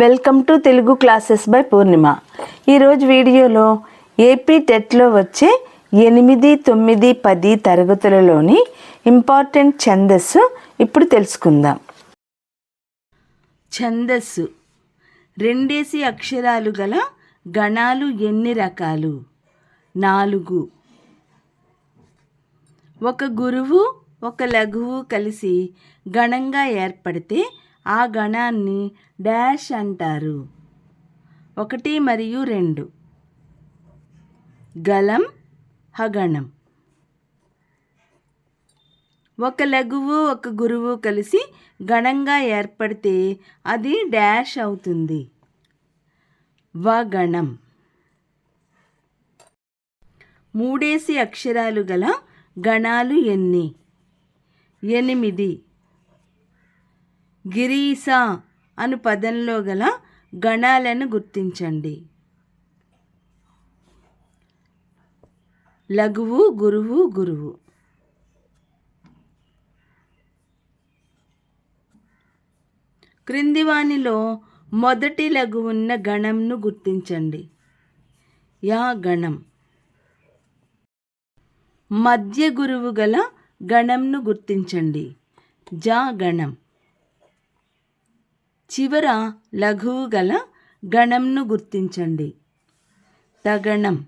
Welcome to Telugu classes by Purnima. ఈరోజు వీడియోలో AP టెట్లో వచ్చే ఎనిమిది తొమ్మిది పది తరగతులలోని ఇంపార్టెంట్ ఛందస్సు ఇప్పుడు తెలుసుకుందాం. ఛందస్సు. రెండేసి అక్షరాలు గల గణాలు ఎన్ని రకాలు? నాలుగు. ఒక గురువు ఒక లఘువు కలిసి గణంగా ఏర్పడితే ఆ గణాన్ని డాష్ అంటారు. ఒకటి మరియు రెండు. గలం హగణం. ఒక లఘువు ఒక గురువు కలిసి గణంగా ఏర్పడితే అది డాష్ అవుతుంది. వగణం. మూడేసి అక్షరాలు గల గణాలు ఎన్ని? ఎనిమిది. గిరీస అను పదంలో గల గణాలను గుర్తించండి. లఘువు గురువు గురువు. క్రింది వానిలో మొదటి లఘువున్న గణంను గుర్తించండి. యా గణం. మధ్య గురువు గల గణంను గుర్తించండి. జా గణం. చివర లఘువు గల గణంను గుర్తించండి. తగణం.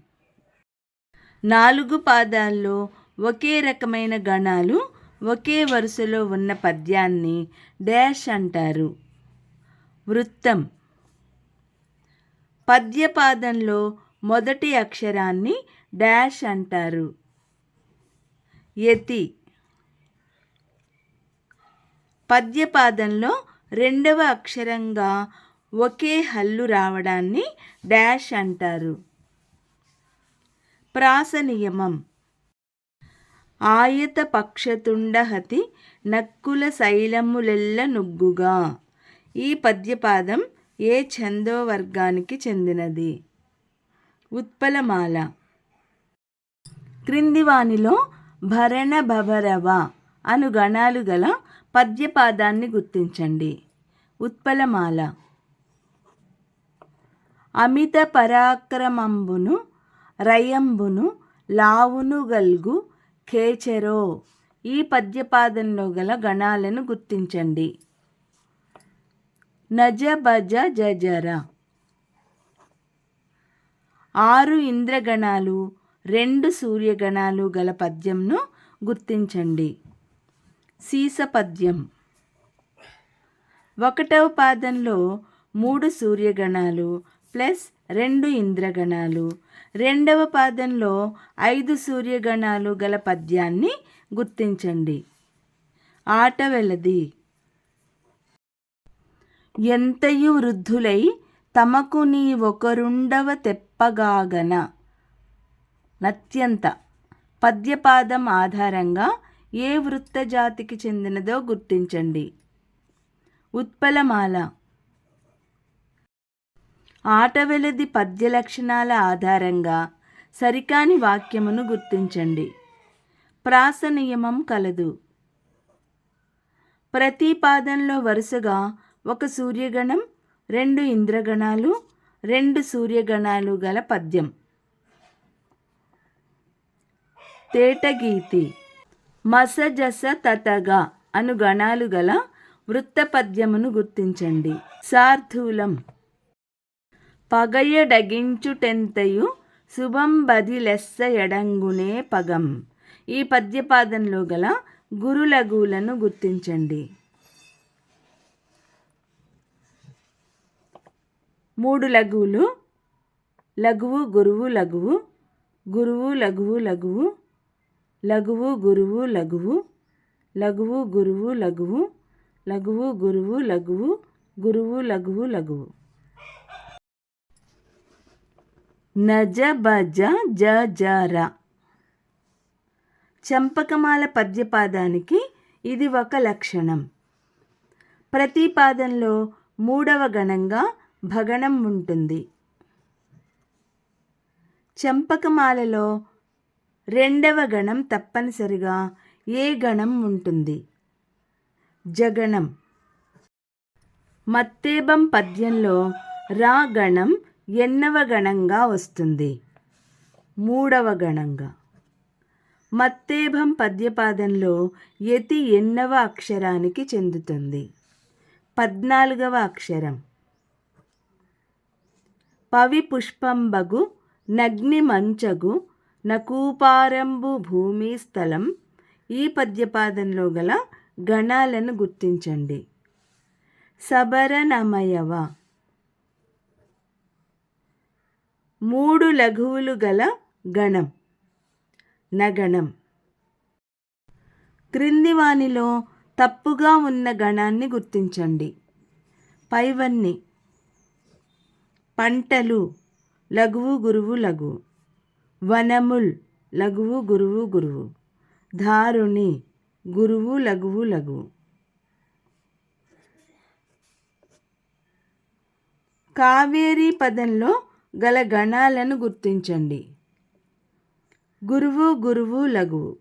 నాలుగు పాదాల్లో ఒకే రకమైన గణాలు ఒకే వరుసలో ఉన్న పద్యాన్ని డాష్ అంటారు. వృత్తం. పద్యపాదంలో మొదటి అక్షరాన్ని డాష్ అంటారు. యతి. పద్యపాదంలో రెండవ అక్షరంగా ఒకే హల్లు రావడాన్ని డాష్ అంటారు. ప్రాస నియమం ఆయత పక్షతుండహతి నక్కుల శైలములెల్ల నుగ్గుగా. ఈ పద్యపాదం ఏ ఛందో వర్గానికి చెందినది? ఉత్పలమాల. క్రింది వానిలో భరణ భవరవ అను గణాలు గల పద్యపాదాన్ని గుర్తించండి. ఉత్పలమాల. అమిత పరాక్రమంబును రయంబును లావును గల్గు ఖేచెరో. ఈ పద్యపాదంలో గల గణాలను గుర్తించండి. నజ భజ జజర ఆరు ఇంద్రగణాలు రెండు సూర్యగణాలు గల పద్యంను గుర్తించండి. సీస పద్యం ఒకటవ పాదంలో మూడు సూర్యగణాలు ప్లస్ రెండు ఇంద్రగణాలు. రెండవ పాదంలో ఐదు సూర్యగణాలు గల పద్యాన్ని గుర్తించండి. ఆట వెలది. ఎంతయు వృద్ధులై తమకు నీ ఒకరుండవ తెప్పగాగన. నత్యంత. పద్యపాదం ఆధారంగా ఏ వృత్త జాతికి చెందినదో గుర్తించండి. ఉత్పలమాల. ఆటవెలది పద్య లక్షణాల ఆధారంగా సరికాని వాక్యమును గుర్తించండి. ప్రాస నియమం కలదు. ప్రతి పాదంలో వరుసగా ఒక సూర్యగణం రెండు ఇంద్రగణాలు రెండు సూర్యగణాలు గల పద్యం. తేటగీతి. మసజస తతగా అను గణాలు గల వృత్తపద్యమును గుర్తించండి. సార్థూలం. పగయడగించుటెంతయు శుభం లెస్స ఎడంగునే పగం. ఈ పద్యపాదంలో గల గురులగులను గుర్తించండి. మూడు లఘువులు. లఘువు గురువు లఘువు. గురువు లఘువు లఘువు. లఘువు గురువు లఘువు. లఘువు గురువు లఘువు. లఘువు గురువు లఘువు గురువు లఘువు లఘువు. నజ భజ జ జ చంపకమాల పద్యపాదానికి ఇది ఒక లక్షణం. ప్రతి పాదంలో మూడవ గణంగా భగణం ఉంటుంది. చంపకమాలలో రెండవ గణం తప్పనిసరిగా ఏ గణం ఉంటుంది? జగణం. మత్తేబం పద్యంలో రా గణం ఎన్నవ గణంగా వస్తుంది. మూడవ గణంగా. మత్తేభం పద్యపాదంలో యతి ఎన్నవ అక్షరానికి చెందుతుంది. పద్నాలుగవ అక్షరం. పవి పుష్పంబగు నగ్ని మంచగు నకూపారంబు భూమి స్థలం ఈ పద్యపాదంలో గల గణాలను గుర్తించండి. సబరనమయవ. మూడు లఘువులు గల గణం. నగణం. క్రింది వానిలో తప్పుగా ఉన్న గణాన్ని గుర్తించండి. పైవన్ని. పంటలు లఘువు గురువు లఘువు వనముల్ లఘువు గురువు గురువు. ధారుణి. గురువు లఘువు లఘువు. కావేరీ పదంలో గల గణాలను గుర్తించండి. గురువు గురువు లఘువు.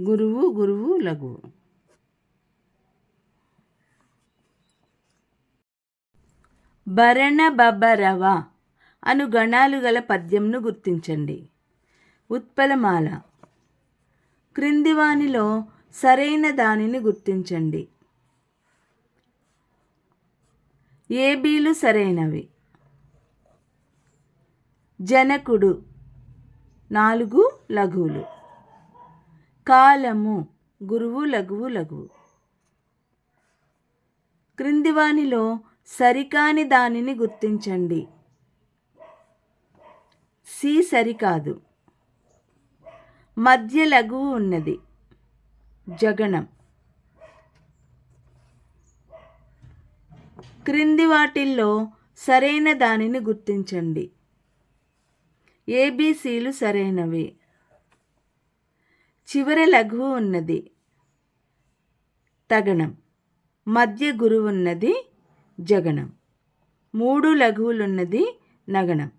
గురువు గురువు లఘువు. భరణ బబరవ అను గణాలు గల పద్యంను గుర్తించండి. ఉత్పలమాల. క్రింది వానిలో సరైన దానిని గుర్తించండి. ఏబీలు సరైనవి? జనకుడు నాలుగు లఘువులు. కాలము గురువు లఘువు లఘువు. క్రిందివానిలో సరికాని దానిని గుర్తించండి. సి సరికాదు. మధ్య లఘువు ఉన్నది. జగనం క్రింది వాటిల్లో సరైన దానిని గుర్తించండి. ఏబీసీలు సరైనవి. చివర లఘువు ఉన్నది. తగణం. మధ్య గురువు ఉన్నది జగణం. మూడు లఘువులున్నది నగణం.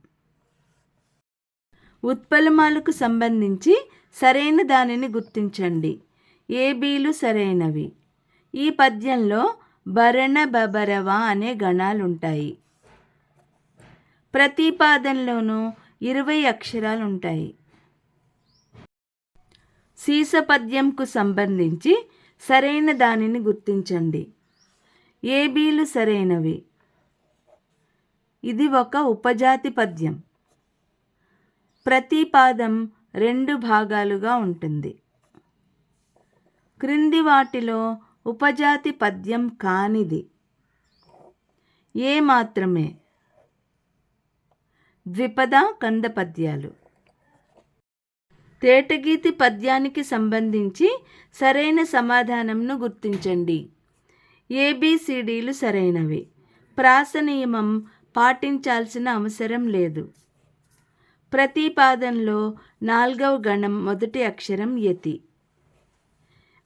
ఉత్పలమాలకు సంబంధించి సరైన దానిని గుర్తించండి. ఏబీలు సరైనవి. ఈ పద్యంలో భరణ బబరవ అనే గణాలుంటాయి. ప్రతి పాదంలోనూ ఇరవై అక్షరాలు ఉంటాయి సీస పద్యంకు సంబంధించి సరైన దానిని గుర్తించండి. ఏబీలు సరైనవి. ఇది ఒక ఉపజాతి పద్యం. ప్రతి పాదం రెండు భాగాలుగా ఉంటుంది. క్రింది వాటిలో ఉపజాతి పద్యం కానిది. ఏ మాత్రమే. ద్విపద కంద పద్యాలు. తేటగీతి పద్యానికి సంబంధించి సరైన సమాధానంను గుర్తించండి. ఏబిసిడీలు సరైనవి. ప్రాస నియమం పాటించాల్సిన అవసరం లేదు. ప్రతిపాదనలో నాలుగవ గణం మొదటి అక్షరం యతి.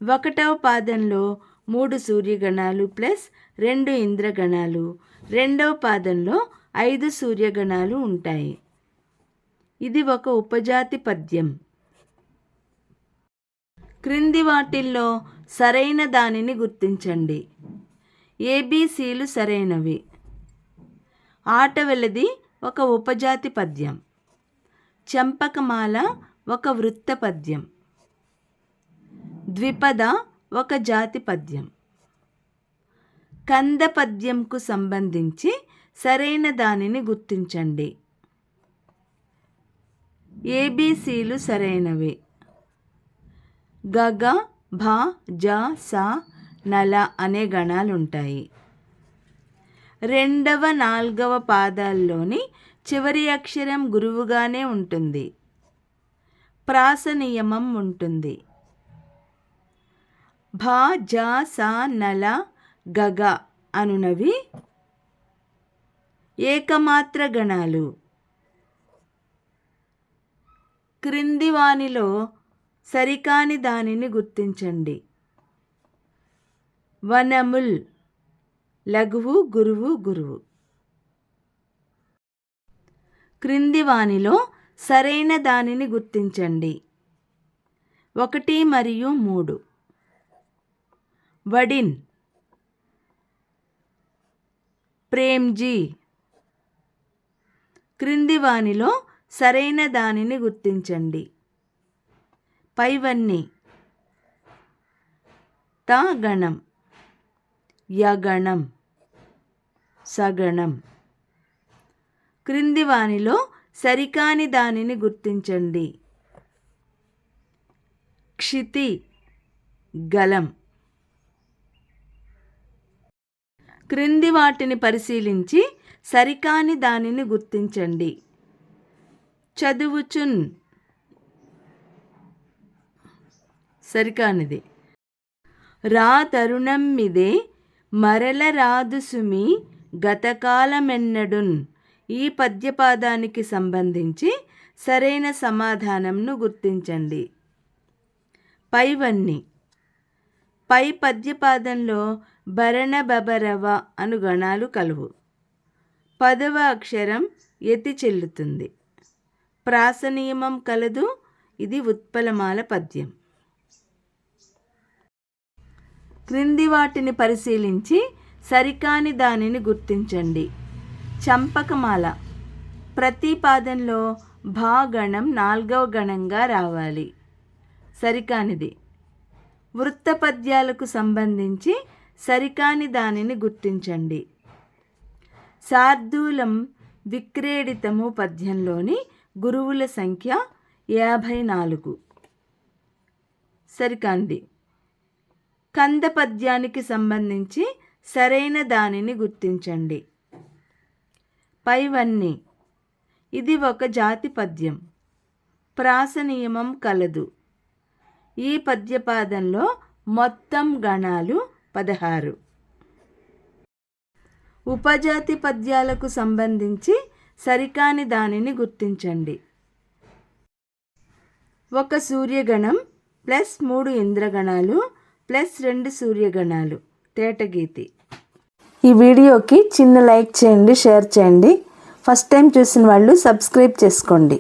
ఒకటవ పాదంలో మూడు సూర్యగణాలు ప్లస్ రెండు ఇంద్రగణాలు. రెండవ పాదంలో ఐదు సూర్యగణాలు ఉంటాయి. ఇది ఒక ఉపజాతి పద్యం. క్రింది వాటిల్లో సరైన దానిని గుర్తించండి. ఏబీసీలు సరైనవి. ఆట వెలది ఒక ఉపజాతి పద్యం. చంపకమాల ఒక వృత్త పద్యం. ద్విపద ఒక జాతి పద్యం. కంద పద్యంకు సంబంధించి సరైన దానిని గుర్తించండి. ఏబీసీలు సరైనవి. గగ భ జ స నల అనే గణాలు ఉంటాయి రెండవ నాలుగవ పాదాల్లోని చివరి అక్షరం గురువుగానే ఉంటుంది. ప్రాస నియమం ఉంటుంది. భా జా సా నల గగ అనునవి ఏకమాత్ర గణాలు. క్రింది వానిలో సరికాని దానిని గుర్తించండి. వనముల్ లఘువు గురువు గురువు. క్రింది వానిలో సరైన దానిని గుర్తించండి. ఒకటి మరియు మూడు. వడిన్. ప్రేమ్జీ. క్రింది వానిలో సరైన దానిని గుర్తించండి. పైవన్నీ. తగణం యగణం. సగణం. క్రింది వానిలో సరికాని దానిని గుర్తించండి. క్షితి. గలం. క్రింది వాటిని పరిశీలించి సరికాని దానిని గుర్తించండి. చదువుచున్. సరికానిది. రా తరుణం మిదే మరల రాదు సుమి గతకాలమెన్నడున్. ఈ పద్యపాదానికి సంబంధించి సరైన సమాధానంను గుర్తించండి. పైవన్నీ. పై పద్యపాదంలో భరణ అను గణాలు కలువు. పదవ అక్షరం ఎతి చెల్లుతుంది. ప్రాసనియమం కలదు ఇది ఉత్పలమాల పద్యం. క్రింది వాటిని పరిశీలించి సరికాని దానిని గుర్తించండి. చంపకమాల. ప్రతిపాదనలో భాగణం నాలుగవ గణంగా రావాలి. సరికానిది. వృత్త పద్యాలకు సంబంధించి సరికాని దానిని గుర్తించండి. శార్దూలం విక్రీడితము పద్యంలోని గురువుల సంఖ్య యాభై నాలుగు సరికాంది కంద పద్యానికి సంబంధించి సరైన దానిని గుర్తించండి. పైవన్నీ. ఇది ఒక జాతి పద్యం. ప్రాస నియమం కలదు. ఈ పద్యపాదంలో మొత్తం గణాలు పదహారు. ఉపజాతి పద్యాలకు సంబంధించి సరికాని దానిని గుర్తించండి. ఒక సూర్యగణం ప్లస్ మూడు ఇంద్రగణాలు ప్లస్ రెండు సూర్యగణాలు. తేటగీతి. ఈ వీడియోకి చిన్న లైక్ చేయండి షేర్ చేయండి. ఫస్ట్ టైం చూసిన వాళ్ళు సబ్స్క్రైబ్ చేసుకోండి.